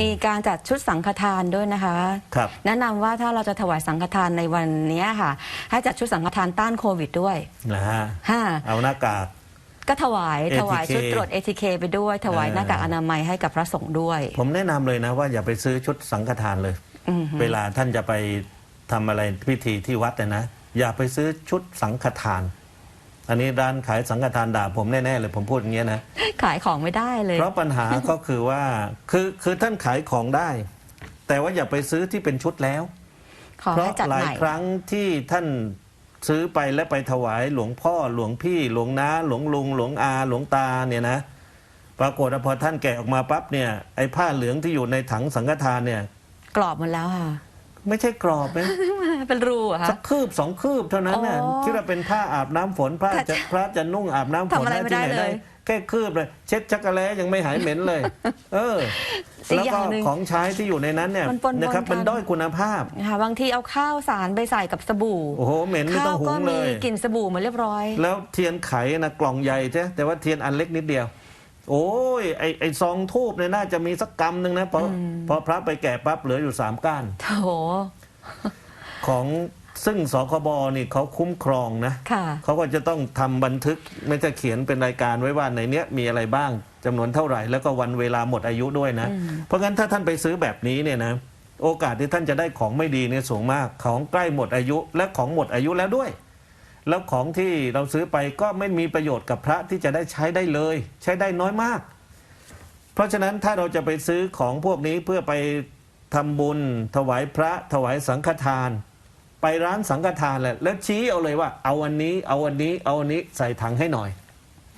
มีการจัดชุดสังฆทานด้วยนะคะ ครับ แนะนำว่าถ้าเราจะถวายสังฆทานในวันเนี้ยค่ะ ให้จัดชุดสังฆทานต้านโควิดด้วยนะฮะฮะเอาหน้ากาก ก็ถวาย ATK ถวายชุดตรวจ ATK ไปด้วย ถวายเออ หน้ากากอนามัยให้กับพระสงฆ์ด้วย ผมแนะนำเลยนะว่าอย่าไปซื้อชุดสังฆทานเลย อือฮึ เวลาท่านจะไปทำอะไรพิธีที่วัดเนี่ยนะ อย่าไปซื้อชุดสังฆทาน อันนี้ร้านขายสังฆทานด่าผมแน่ๆเลยผมพูดอย่างเงี้ยนะ ขายของไม่ได้เลยเพราะปัญหาก็คือว่าคือคือท่านขายของได้ แต่ว่าอย่าไปซื้อที่เป็นชุดแล้ว ขอเพราะให้จัดหใหลายม่ครั้งที่ท่านซื้อไปและไปถวายหลวงพ่อหลวงพี่ หลวงน้า หลวงลุง หลวงอา หลวงตาเนี่ยนะ ปรากฏว่าพอท่านแกะออกมาปั๊บเนี่ยไอ้ผ้าเหลืองที่อยู่ในถังสังฆทานเนี่ย กรอบหมดแล้วค่ะ ไม่ใช่กรอบนะเป็นรูเหรอะสัคะกคืบสองคืบเท่านั้นน่ะอ๋อคิดว่าเป็นผ้าอาบน้ำฝนพระค่ะจะพระจะนุ่งอาบน้ำฝนทำอะไรไม่ได้ที่หนเลยแค่คืบเลย เช็ดจักรแล้ยังไม่หายเหม็นเลย เอออีกแล้วอย่าก็งหนึ่งของใช้ที่อยู่ในนั้นเนี่ยมันปนๆนะครับ กัน มันด้อยคุณภาพค่ะบางทีเอาข้าวสารไปใส่กับสบู่โอ้โหเหม็นไม่ต้ข้าอวงหุก็งเลมีย กลิ่นสบู่มาเรียบร้อย แล้วเทียนไขนะกล่องใหญ่ใช่แต่ว่าเทียนอันเล็กนิดเดียว โอ้ยไอไอซองทูบเนี่ยน่าจะมีสักกำหนึ่งนะพออพอพระไปแกะปั๊บเหลืออยู่สามก้านโถของซึ่งสคบนี่เขาคุ้มครองนะค่ะเขาก็จะต้องทำบันทึกไม่จะเขียนเป็นรายการไว้ว่าในเนี้ยมีอะไรบ้างจำนวนเท่าไหร่ แล้วก็วันเวลาหมดอายุด้วยนะ เพราะงั้นถ้าท่านไปซื้อแบบนี้เนี่ยนะโอกาสที่ท่านจะได้ของไม่ดีเนี่ยสูงมากของใกล้หมดอายุและของหมดอายุแล้วด้วย แล้วของที่เราซื้อไปก็ไม่มีประโยชน์กับพระที่จะได้ใช้ได้เลย ใช้ได้น้อยมาก เพราะฉะนั้นถ้าเราจะไปซื้อของพวกนี้เพื่อไปทำบุญ ถวายพระถวายสังฆทาน ไปร้านสังฆทานแหละแล้วชี้เอาเลยว่า เอาวันนี้ เอาวันนี้ เอาวันนี้ใส่ถังให้หน่อย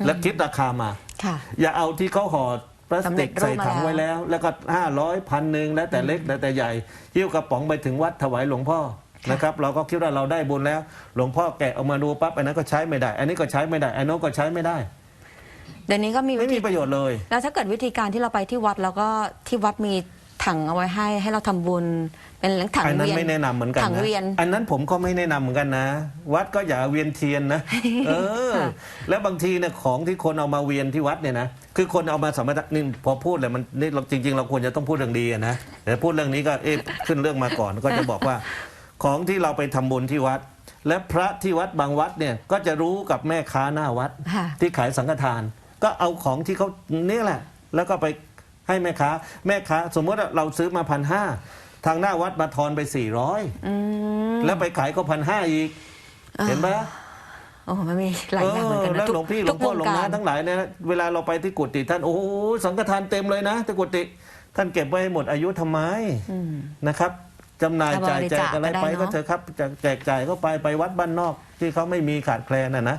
แล้วคิดราคามา ค่ะอย่าเอาที่เขาห่อพลาสติกสำเร็จรูปใส่ถังมาแล้วไว้แล้ว แล้วก็ห้าร้อยพันหนึ่งแล้วแต่เล็กแล้วแต่ใหญ่หิ้วกระป๋องไปถึงวัดถวายหลวงพ่อ นะครับเราก็คิดว่าเราได้บุญแล้ว หลวงพ่อแกะออกมาดูปั๊บอันนั้นก็ใช้ไม่ได้ อันนี้ก็ใช้ไม่ได้อันโน้นก็ใช้ไม่ได้ เดี๋ยวนี้ก็มีไม่วิมีธีประโยชน์เลย แล้วถ้าเกิดวิธีการที่เราไปที่วัดแล้วก็ที่วัดมีถังเอาไว้ให้ให้เราทำบุญเป็นถังอันนั้นเวียนไม่แนะนำเหมือนกันถังนะ เวียน อันนั้นผมก็ไม่แนะนำเหมือนกันนะ วัดก็อย่าเวียนเทียนนะ เออ ค่ะ แล้วบางทีเนี่ยของที่คนเอามาเวียนที่วัดเนี่ยนะ คือคนเอามาสมทนี่พอพูดเลยมันนี่เราจริง ๆ เราควรจะต้องพูดเรื่องดีอะนะแต่พูดเรื่องนี้ก็เอ๊ะขึ้นเรื่องมาก่อนก็จะบอกว่า ของที่เราไปทำบุญที่วัด และพระที่วัดบางวัดเนี่ยก็จะรู้กับแม่ค้าหน้าวัดค่ะที่ขายสังฆทาน ก็เอาของที่เขาเนี่ยแหละ แล้วก็ไปให้แม่ค้า แม่ค้า สมมติว่าเราซื้อมาพันห้าทางหน้าวัดมาทอนไปสี่ร้อยอืมแล้วไปขายก็พันห้าอีก เห็นไหมโอ้โหมันมีหลายอย่างเหมือนกันนะแล้วทุกหลวงพี่หลวงพ่อทุกหลววงกาน้ารทั้งหลายเนี่ยนะเวลาเราไปที่กุฏิท่านโอ้โหสังฆทานเต็มเลยนะที่กุฏิท่านเก็บไว้ให้หมดอายุทำไมอืมนะครับ จำหน่ายถ้าจ่ายบริแจจากคอะไรก็ได้ไปเนอะก็เถอะครับจะแจกจ่ายเข้าไปไปวัดบ้านนอกที่เขาไม่มีขาดแคลนนะนะ